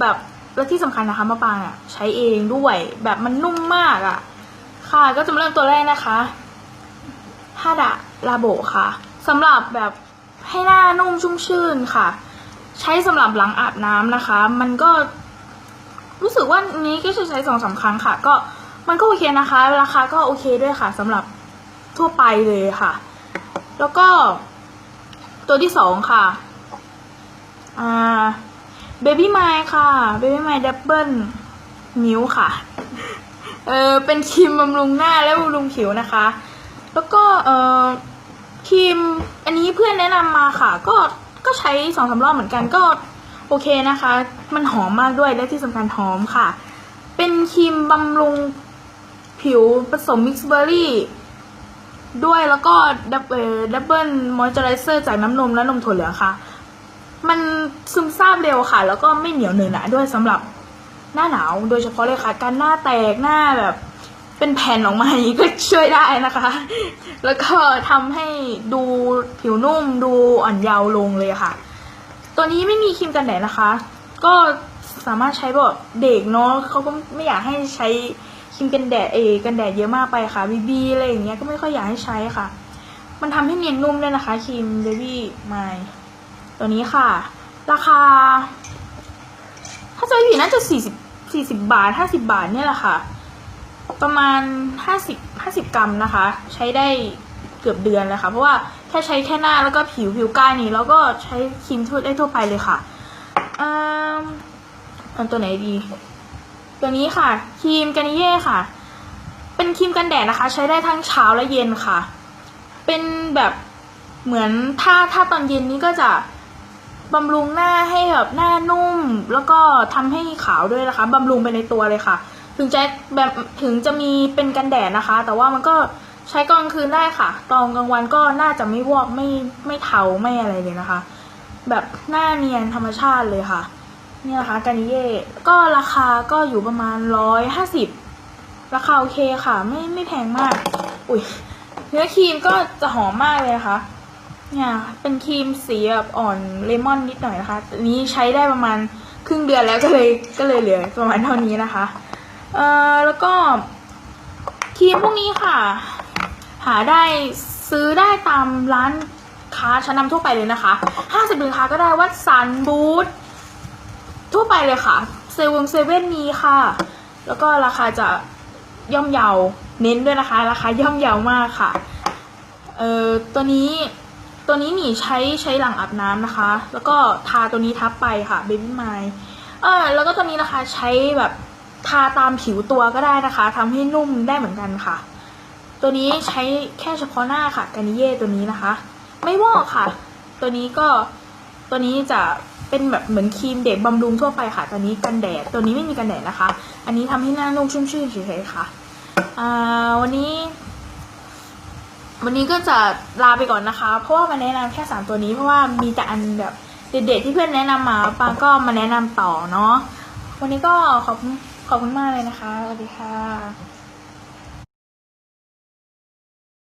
แบบและที่สำคัญนะคะมะปรางอะใช้เองด้วย แบบมันนุ่มมากอะ ค่ะ ก็จะมาเริ่มตัวแรกนะคะฮาดะลาโบค่ะสำหรับแบบให้หน้านุ่มชุ่มชื่นค่ะ ใช้สำหรับหลังอาบน้ำนะคะ มันก็ รู้สึกว่านี้ก็จะใช้สองสามครั้งค่ะ ก็มันก็โอเคนะคะ ราคาก็โอเคด้วยค่ะสำหรับทั่วไปเลยค่ะ แล้วก็ ตัวที่สองค่ะ อ่า เบบี้ไมค่ะ เบบี้ไมดับเบิลมิวค่ะ เออเป็นครีมบำรุงหน้าและบำรุงผิวนะคะ แล้วก็เออครีมอันนี้เพื่อนแนะนำมาค่ะ ก็ก็ใช้สองสามรอบเหมือนกันก็โอเคนะคะ มันหอมมากด้วยและที่สำคัญหอมค่ะ เป็นครีมบำรุงผิวผสมมิกซ์เบอร์รี่ด้วยแล้วก็ดับเบิลดับเบิลมอยเจอไรเซอร์จากน้ำนมและนมถั่วเหลืองค่ะ มันซึมซาบเร็วค่ะ แล้วก็ไม่เหนียวเหนอะหนะด้วยสำหรับหน้าหนาว โดยเฉพาะเลยค่ะ การหน้าแตกหน้าแบบ เป็นแผ่นออกมาอย่างนี้ก็ช่วยได้นะคะ แล้วก็ทำให้ดูผิวนุ่มดูอ่อนเยาว์ลงเลยค่ะ ตัวนี้ไม่มีครีมกันแดดนะคะ ก็สามารถใช้แบบเด็กเนาะเขาก็ไม่อยากให้ใช้ครีมกันแดดเอกันแดดเยอะมากไปค่ะบีบีอะไรอย่างเงี้ยก็ไม่ค่อยอยากให้ใช้ค่ะ มันทำให้เนียนนุ่มด้วยนะคะครีมเบบี้ไม ตัวนี้ค่ะ ราคา ถ้าจะไม่ผิดน่าจะสี่สิบสี่สิบาทห้าสิบาทเนี่ยแหละค่ะ ประมาณห้าสิบห้าสิบกรัมนะคะ ใช้ได้เกือบเดือนเลยค่ะ เพราะว่าแค่ใช้แค่หน้าแล้วก็ผิวผิวกายนี่แล้วก็ใช้ครีมทั่วได้ทั่วไปเลยค่ะอืมเอาตัวไหนดี ตัวนี้ค่ะครีมกันนิเย่ค่ะ เป็นครีมกันแดดนะคะ ใช้ได้ทั้งเช้าและเย็นค่ะ เป็นแบบเหมือนถ้าถ้าตอนเย็นนี้ก็จะ บำรุงหน้าให้แบบหน้านุ่ม แล้วก็ทำให้ขาวด้วยนะคะบำรุงไปในตัวเลยค่ะ ถึงจะแบบถึงจะมีเป็นกันแดดนะคะ แต่ว่ามันก็ใช้กลางคืนได้ค่ะ ตอนกลางวันก็น่าจะไม่วอกไม่ไม่เทาไม่อะไรเลยนะคะ แบบหน้าเนียนธรรมชาติเลยค่ะ นี่นะคะกานิเย่ก็ราคาก็อยู่ประมาณร้อยห้าสิบราคาโอเคค่ะ ไม่ไม่แพงมาก อุ้ยเนื้อครีมก็จะหอมมากเลยนะคะ เนี่ยเป็นครีมสีแบบอ่อนเลมอนนิดหน่อยนะคะอันนี้ใช้ได้ประมาณครึ่งเดือนแล้วก็เลยก็เลยเหลือประมาณเท่านี้นะคะ เอ่อแล้วก็ครีมพวกนี้ค่ะ หาได้ซื้อได้ตามร้านค้าชั้นนำทั่วไปเลยนะคะห้าสิบสินค้าก็ได้วัดสันบูธทั่วไปเลยค่ะเซเว่นเซเว่นมีค่ะ แล้วก็ราคาจะย่อมเยาเน้นด้วยนะคะ ราคาย่อมเยาวมากค่ะ เอ่อตัวนี้ ตัวนี้หนีใช้ใช้หลังอาบน้ำนะคะ แล้วก็ทาตัวนี้ทับไปค่ะเบบี้ไมล์เออแล้วก็ตัวนี้นะคะใช้แบบทาตามผิวตัวก็ได้นะคะทำให้นุ่มได้เหมือนกันค่ะ ตัวนี้ใช้แค่เฉพาะหน้าค่ะกานิเย่ตัวนี้นะคะ ไม่วอกค่ะ ตัวนี้ก็ตัวนี้จะเป็นแบบเหมือนครีมเด็กบำรุงทั่วไปค่ะ ตัวนี้กันแดด ตัวนี้ไม่มีกันแดดนะคะ อันนี้ทำให้หน้านุ่มชุ่มชื่นเฉยๆค่ะอ่าวันนี้ วันนี้ก็จะลาไปก่อนนะคะ เพราะว่ามาแนะนำแค่สามตัวนี้เพราะว่ามีแต่อันแบบเด็ดๆที่เพื่อนแนะนำมาปางก็มาแนะนำต่อเนาะวันนี้ก็ขอบขอบคุณมากเลยนะคะสวัสดีค่ะ